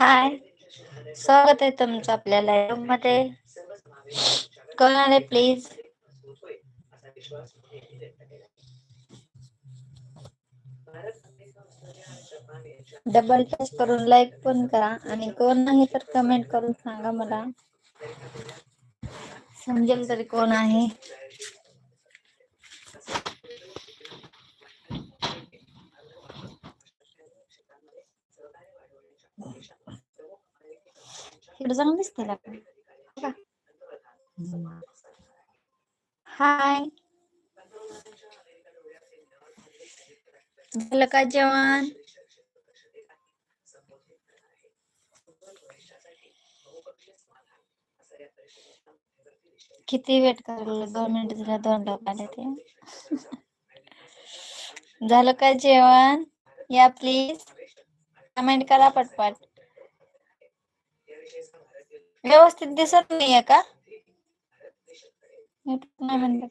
हाय. स्वागत आहे तुमचं आपल्या लाईव्हमध्ये. कोण आले प्लीज डबल टच करून लाईक पण करा आणि कोण नाही तर कमेंट करून सांगा मला. समजेल तरी कोण आहे. इकडे आपण? बघा. हाय झालं का जेवण किती वेट करायला दोन मिनिट झाले दोन लोक आले ते झालं का जेवण या प्लीज कमेंट करा पटपट व्यवस्थित दिसत नाहीये का नाही?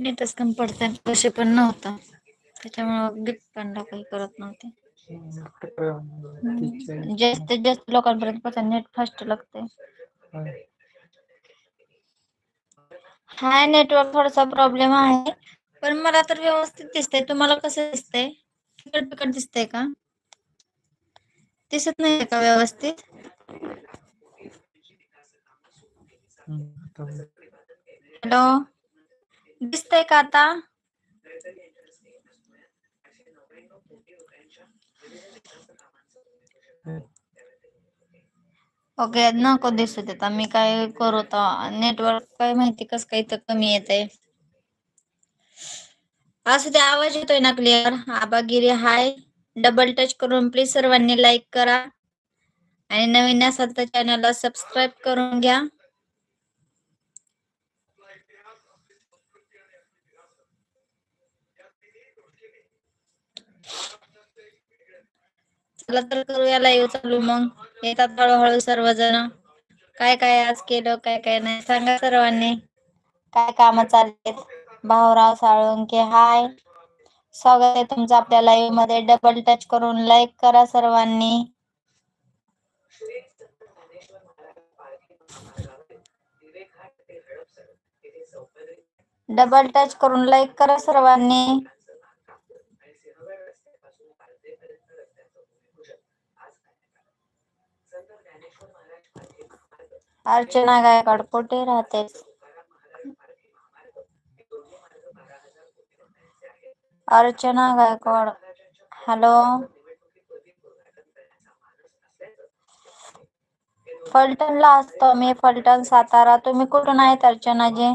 नीटच कमी पडतं पैसे पण नव्हतं त्याच्यामुळे गिफ्ट पण काही करत नव्हते. जास्तीत जास्त लोकांपर्यंत नेट फास्ट लागते हाय नेटवर्क थोडासा प्रॉब्लेम आहे पण मला तर व्यवस्थित दिसतंय. तुम्हाला कसं दिसतंय? तिकट तिकट दिसतंय का? दिसत नाही का व्यवस्थित? हॅलो दिसतंय का आता? ओके नको दिसत आता मी काय करू नेटवर्क काय माहिती कस काही तर कमी येत आहे असू ते आवाज येतोय ना क्लिअर आबागिरी हाय डबल टच करून प्लीज सर्वांनी लाईक करा. आणि नवीन असाल तर चॅनलला सबस्क्राईब करून घ्या. चला तर करूया लाईव्ह चालू मग. येतात हळूहळू सर्वजण. काय काय आज केलं काय काय नाही सांगा सर्वांनी. काय काम चाललेत? भाऊराव साळुंके हाय. स्वागत आहे तुमचं आपल्या लाईव्हमध्ये. डबल टच करून लाईक करा सर्वांनी. डबल टच करून लाईक करा सर्वांनी. अर्चना गायकवाड कुठे राहते अर्चना गायकवाड. हॅलो? फलटणला असतो मी, फलटण सातारा. तुम्ही कुठून आहेत अर्चनाजी?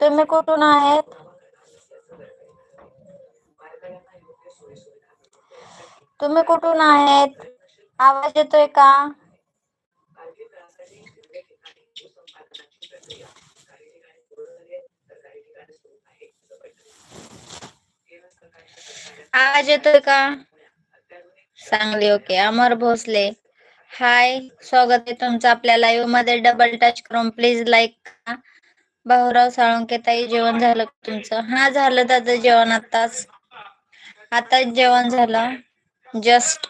तुम्ही कुठून आहेत? तुम्ही कुठून आहेत? आवाज़ येतोय का? आवाज येतोय का? चांगली ओके. अमर भोसले. हाय स्वागत आहे तुमचं आपल्या लाईव्हमध्ये. डबल टच करून प्लीज लाईक करा. भाऊराव साळुंके ताई जेवण झालं तुमचं? हा झालं दादा जेवण आताच. आताच जेवण झालं. जस्ट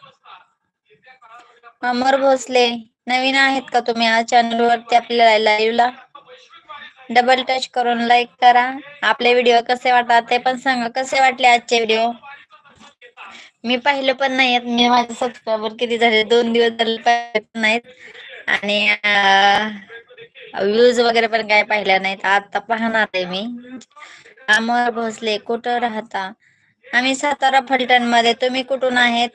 अमर भोसले नवीन आहेत का तुम्ही आज चॅनल वरती आपल्या लाईव्हला डबल टच करून लाईक करा. आपले व्हिडिओ कसे वाटतात ते पण सांगा. कसे वाटले आजचे व्हिडिओ मी पाहिलं पण नाही मी माझे सबस्क्रायबर किती झाले? दोन दिवस झाले पाहिले पण नाहीत. आणि व्ह्यूज वगैरे पण काय पाहिल्या नाहीत. आता पाहणार आहे मी. अमर भोसले कुठं राहता? आम्ही सातारा फलटणमध्ये तुम्ही कुठून आहेत?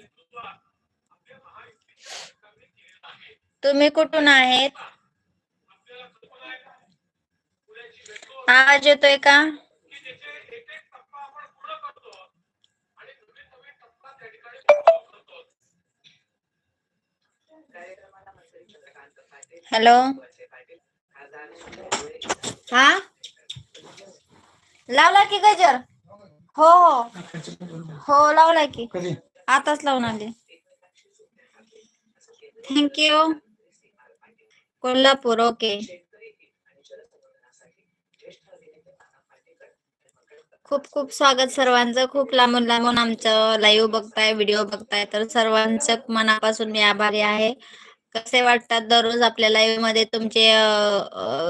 तुम्ही कुठून आहेत? आवाज येतोय का? हॅलो. हा? लावला की गजर? हो हो. हो लावला की. आताच लावून आले. थँक्यू कोल्हापूर ओके खूप खूप स्वागत सर्वांचं. खूप लांबून लांबून आमचं लाईव्ह बघताय व्हिडिओ बघताय. तर सर्वांचं मनापासून मी आभारी आहे. कसे वाटतात दररोज आपल्या लाईव्हमध्ये? तुमचे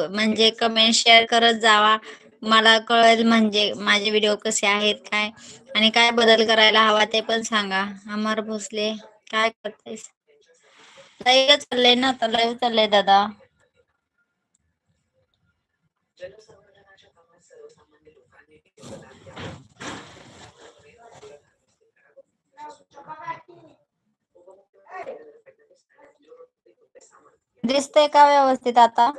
म्हणजे कमेंट शेअर करत जावा. मला कळेल म्हणजे माझे व्हिडिओ कसे आहेत काय आणि काय बदल करायला हवा ते पण सांगा. अमर भोसले काय करतेस? लाईव्ह चाललंय ना आता लाईव्ह चाललंय दादा. दिसतंय का व्यवस्थित आता?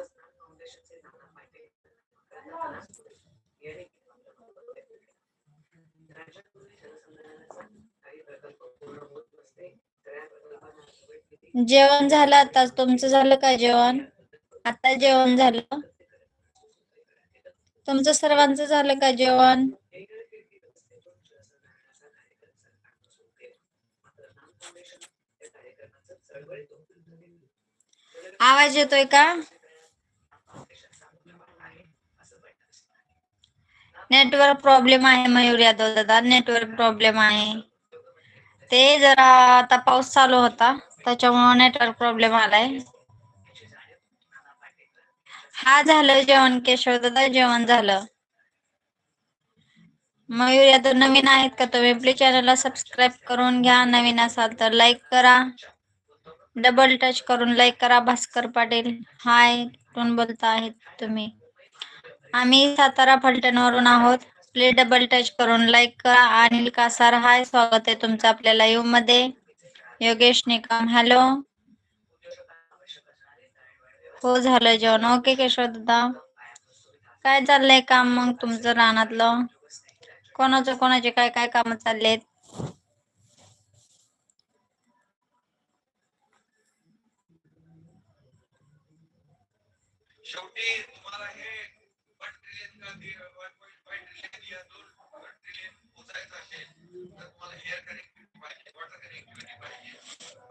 जेवण झालं आता. तुमचं झालं का जेवण? आता जेवण झालं? तुमचं सर्वांचं झालं का जेवण? आवाज येतोय का? नेटवर्क प्रॉब्लेम आहे मयूर यादव दादा. नेटवर्क प्रॉब्लेम आहे. ते जरा आता पाऊस चालू होता त्याच्यामुळे नेटवर्क प्रॉब्लेम आलाय. हा झालं जेवण केशव दादा जेवण झालं. मयूर यादव नवीन आहेत का तुम्ही? प्लीज चॅनलला सबस्क्राईब करून घ्या. नवीन असाल तर लाईक करा. डबल टच करून लाईक करा भास्कर पाटील. हाय कोण बोलता आहेत तुम्ही? आम्ही सातारा फलटणवरून आहोत. प्लीज डबल टच करून लाईक करा. अनिल कासार हाय स्वागत आहे तुमचं आपल्या लाईव्हमध्ये. योगेश निकम हॅलो हो झालं जेवण. ओके केशव दादा. काय चाललंय काम मग तुमचं रानातलं? कोणाचं कोणाचे काय काय काम चाललेत? शेवटी तुम्हाला हे वन ट्रिलियन ट्रिलियन दोन पोचायचं असेल तर तुम्हाला एअर कनेक्टिव्हिटी पाहिजे वॉटर कनेक्टिव्हिटी पाहिजे.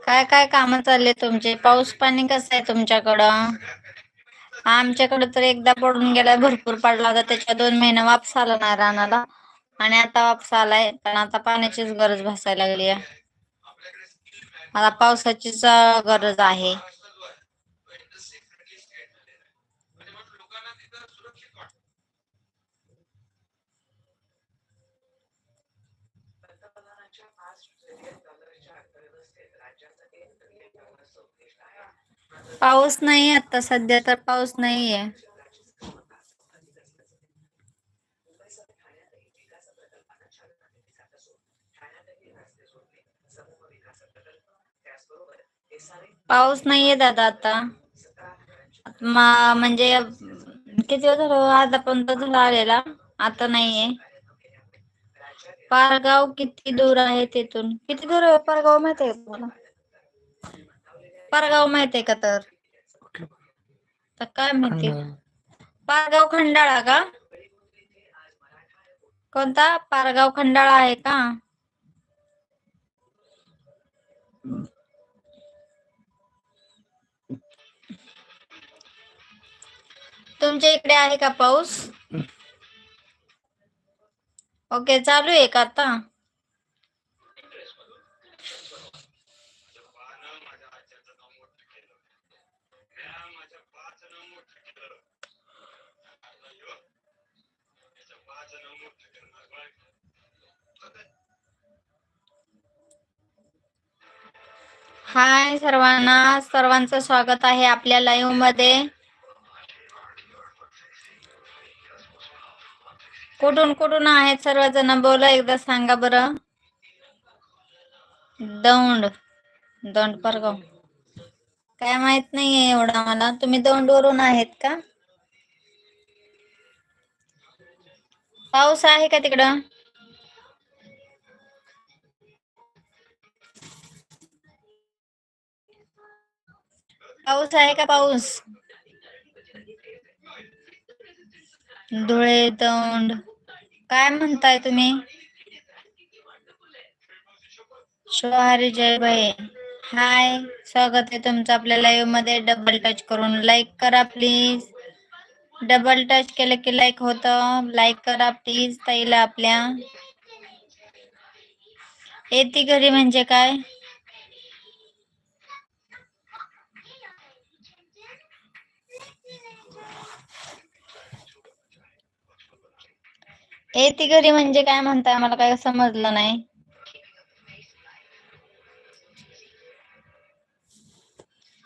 काय काय काम चालले तुमचे? पाऊस पाणी कसं आहे तुमच्याकडं? आमच्याकडे तर एकदा पडून गेलाय भरपूर पडला होता त्याच्या दोन महिने वापस आला नाही रानाला. आणि आता वापस आलाय पण आता पाण्याचीच गरज भासायला लागली आहे. आता पावसाचीच गरज आहे. पाऊस नाही आता सध्या तर पाऊस नाहीये पाऊस नाहीये दादा आता. मा- म्हणजे किती दिवस झालं? आता पण तो झाला आलेला. आता नाहीये पारगाव किती दूर आहे तिथून? किती दूर आहे हो पारगाव माहितीये आहे तुम्हाला? पारगाव माहितीये आहे का तर? तर काय माहिती? पारगाव खंडाळा का? कोणता? पारगाव खंडाळा आहे का? तुमच्या इकडे आहे का पाऊस? ओके चालू आहे का आता? हाय सर्वांना सर्वांचं स्वागत आहे आपल्या लाईव्हमध्ये. कुठून कुठून आहेत सर्वजण? बोला एकदा सांगा बरं. दौंड. दौंड परगाव. काय माहीत नाहीये एवढा मला तुम्ही दौंडवरून आहेत का? पाऊस आहे का तिकडं? पाऊस आहे का पाऊस? धुळे दौंड काय म्हणताय तुम्ही? शिवाहारी जय भाई हाय स्वागत आहे तुमचं आपल्या लाईव्हमध्ये. डबल टच करून लाईक करा प्लीज डबल टच केलं की लाईक होतं. लाईक करा प्लीज ताईला आपल्या. येते घरी म्हणजे काय? येते घरी म्हणजे काय म्हणताय? मला काय समजलं नाही.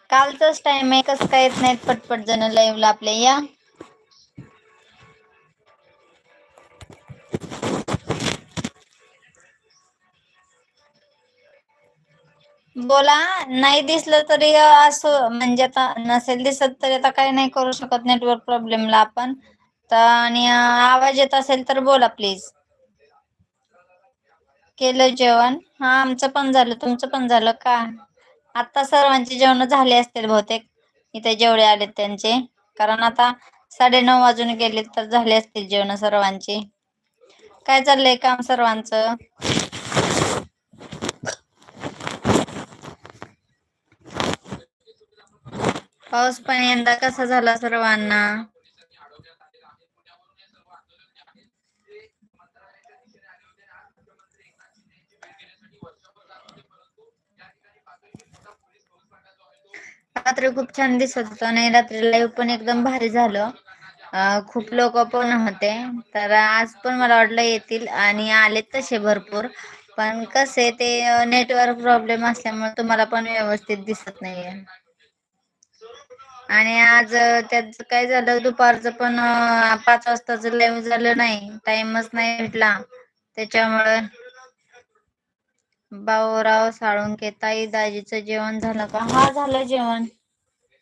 कालचाच टाइम आहे कसं काय येत नाहीत पटपट जण लाईव्हला आपल्या या. बोला नाही दिसलं तरी असं म्हणजे आता नसेल दिसत तरी आता काही नाही करू शकत नेटवर्क प्रॉब्लेमला आपण. तर आणि आवाज येत असेल तर बोला प्लीज केलं जेवण. हा आमचं पण झालं. तुमचं पण झालं का? आता सर्वांचे जेवण झाले असतील बहुतेक. इथे जेवढे आलेत त्यांचे. कारण आता साडे नऊ वाजून गेले तर झाले असतील जेवण सर्वांचे. काय चाललंय काम सर्वांचं? पाऊस पण यंदा कसा झाला सर्वांना? रात्री खूप छान दिसत होतं आणि रात्री लाईव्ह पण एकदम भारी झालं. खूप लोक पण होते. तर आज पण मला वाटलं येतील आणि आले तसे भरपूर. पण कसे ते नेटवर्क प्रॉब्लेम असल्यामुळे तुम्हाला पण व्यवस्थित दिसत नाहीये. आणि आज त्याच काय झालं दुपारचं पण पाच वाजताच लाईव्ह झालं नाही. टाइमच नाही भेटला. त्याच्यामुळे भाऊराव साळुंके ताई दाजीचं जेवण झालं का? हा झालं जेवण.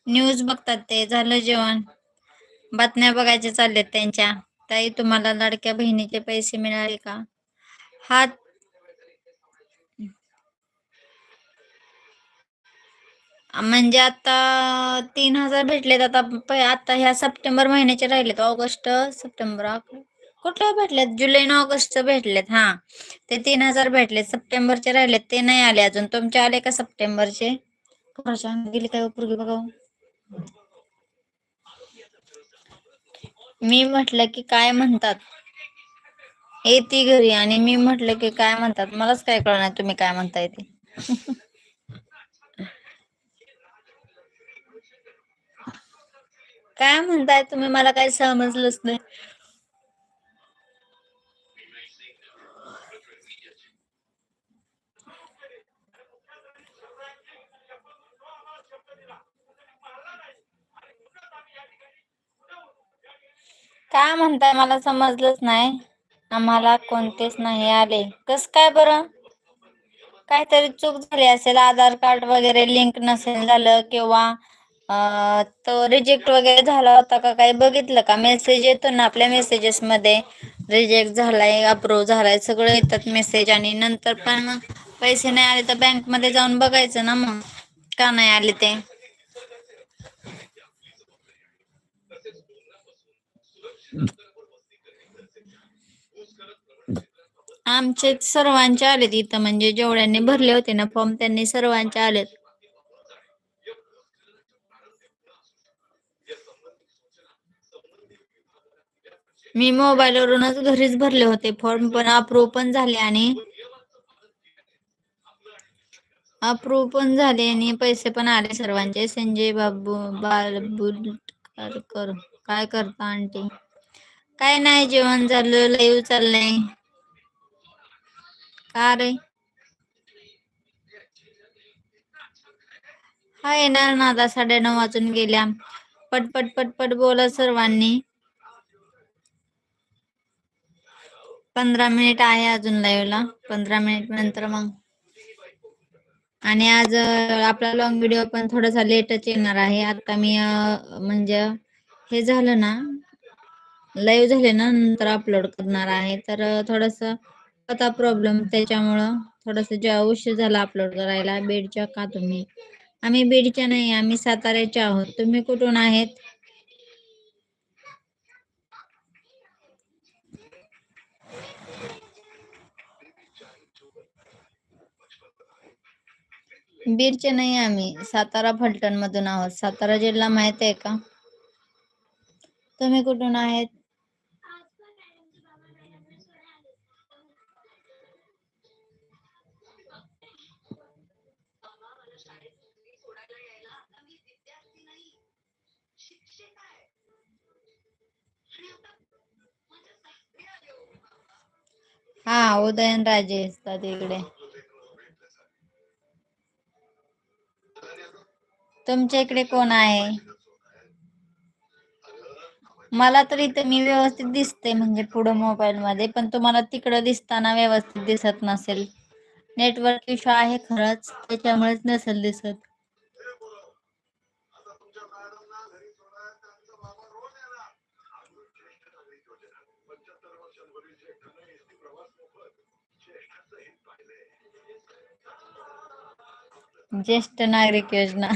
न्यूज बघतात ते झालं जेवण. बातम्या बघायच्या चालल्यात त्यांच्या. ताई तुम्हाला लाडक्या बहिणीचे पैसे मिळाले का? हा. म्हणजे आता तीन हजार भेटलेत. आता प- आता ह्या सप्टेंबर महिन्याचे राहिलेत. ऑगस्ट सप्टेंबर कुठल्या भेटलेत? जुलै आणि भेटलेत हा. ते तीन हजार भेटले सप्टेंबरचे राहिलेत ते नाही आले अजून. तुमचे आले का सप्टेंबरचे? कोणाच्या गेली काय हो उपयोगी बघा मी म्हटलं की काय म्हणतात? येते घरी आणि मी म्हटलं की काय म्हणतात? मलाच काय कळणार तुम्ही काय म्हणताय ते. काय म्हणताय तुम्ही? मला काही समजलंच नाही. काय म्हणताय? मला समजलंच नाही. आम्हाला कोणतेच नाही आले. कस काय बरं? काहीतरी चूक झाली असेल आधार कार्ड वगैरे लिंक नसेल झालं किंवा तो रिजेक्ट वगैरे झाला होता का काही बघितलं का? मेसेज येतो ना आपल्या मेसेजेस मध्ये. रिजेक्ट झालाय अप्रूव्ह झालाय सगळं येतात मेसेज आणि नंतर पण पैसे नाही आले तर बँकमध्ये जाऊन बघायचं ना मग का नाही आले ते. आमचे सर्वांचे आलेत इथं म्हणजे जेवढ्यांनी भरले होते ना फॉर्म त्यांनी सर्वांचे आलेत. मी मोबाईलवरूनच घरीच भरले होते. फॉर्म पण अप्रूव्ह पण झाले आणि अप्रूव्ह पण झाले आणि पैसे पण आले सर्वांचे. संजय बाबू बालबुलकर काय करता आंटी? काय नाही जेवण झालं लाईव्ह चाललंय का रे? हा येणार ना आता साडे नऊ वाजून गेल्या. पटपट पटपट बोला सर्वांनी. पंधरा मिनिट आहे अजून लाईव्हला पंधरा मिनिट नंतर मग. आणि आज आपला लॉंग व्हिडिओ पण थोडासा लेटच येणार आहे. आता मी म्हणजे हे झालं ना लाईव्ह झाले ना नंतर अपलोड करणार आहे. तर थोडस आता प्रॉब्लेम त्याच्यामुळं थोडस जेव्हा उशीर झाला अपलोड करायला बीडच्या का तुम्ही? आम्ही बीडच्या नाही आम्ही साताऱ्याच्या आहोत. तुम्ही कुठून आहेत? बीडचे नाही आम्ही. सातारा फलटण मधून आहोत. सातारा जिल्हा माहीत आहे का? तुम्ही कुठून आहेत? हा उदयन राजे असतात इकडे. तुमच्या इकडे कोण आहे? मला तर इथे मी व्यवस्थित दिसते म्हणजे पुढं मोबाईल मध्ये पण तुम्हाला तिकडं दिसताना व्यवस्थित दिसत नसेल. नेटवर्क इश्यू आहे खरंच त्याच्यामुळेच नसेल दिसत. ज्येष्ठ नागरिक योजना.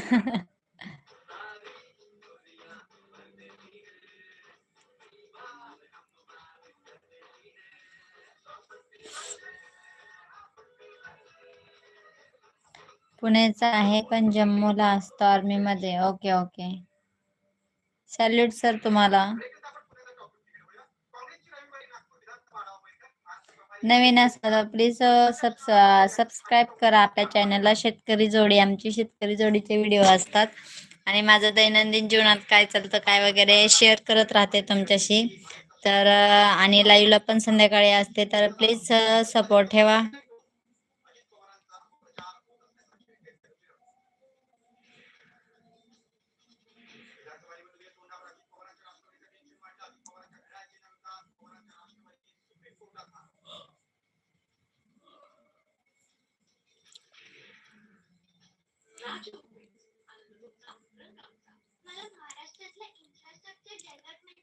पुण्याचा आहे पण जम्मूला असतो आर्मी मध्ये. ओके ओके सॅल्यूट सर तुम्हाला. नवीन असाल प्लीज सबस्क्राईब करा आपल्या चॅनलला शेतकरी जोडी आमची शेतकरी जोडीचे व्हिडिओ असतात. आणि माझं दैनंदिन जीवनात काय चालतं काय वगैरे शेअर करत राहते तुमच्याशी. तर आणि लाईव्हला पण संध्याकाळी असते. तर प्लीज सपोर्ट ठेवा.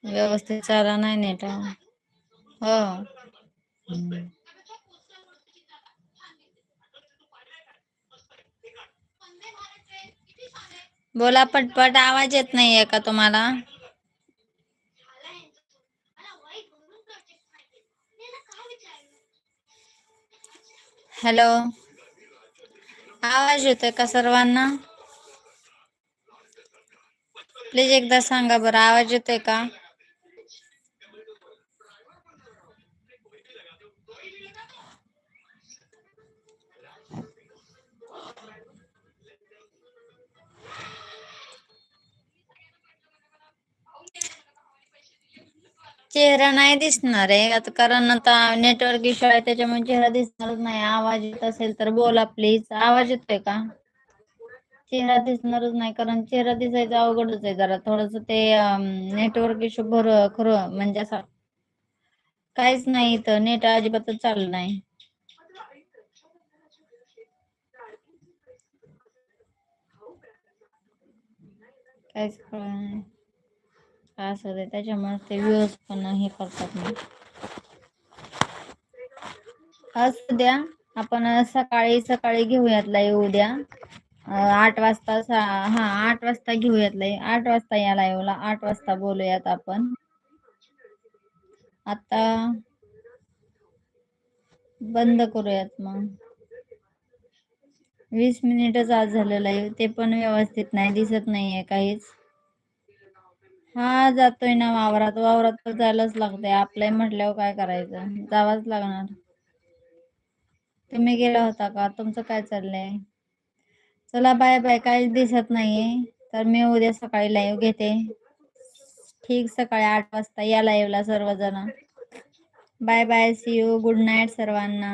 व्यवस्थित चाला नाही नेट. हो. बोला पटपट आवाज येत नाहीये का तुम्हाला? हॅलो. आवाज येतोय का सर्वांना? प्लीज एकदा सांगा बरं आवाज येतोय का? चेहरा नाही दिसणार आहे. आता कारण आता नेटवर्क इश्यू आहे त्याच्यामुळे चेहरा दिसणारच नाही. आवाज येत असेल तर बोला प्लीज आवाज येतोय का? चेहरा दिसणारच नाही कारण चेहरा दिसायचं अवघडच आहे जरा. थोडस ते नेटवर्क इश्यू भर खरं म्हणजे असं काहीच नाही इथं. नेट अजिबातच चाललं नाही. काहीच कळलं नाही. खास होते त्याच्यामुळे ते व्ह्यूज पण हे करतात ना. असू द्या आपण सकाळी सकाळी घेऊयात लाईव्ह उद्या. आठ वाजता हा आठ वाजता घेऊयात लाईव्ह आठ वाजता या लाईव्हला आठ वाजता बोलूयात आपण. आता बंद करूयात मग. वीस मिनिटच आज झालं लाईव्ह ते पण व्यवस्थित नाही दिसत नाहीये काहीच. हा जातोय ना वावरात. वावरात तर जायलाच लागतंय. आपलंय म्हटल्यावर काय करायचं? जावंच लागणार. तुम्ही गेला होता का? तुमचं काय चाललंय? चला बाय बाय. काहीच दिसत नाहीये. तर मी उद्या सकाळी लाईव्ह घेते. ठीक सकाळी आठ वाजता या लाईव्हला सर्वजण. Bye bye. See you good night सर्वांना.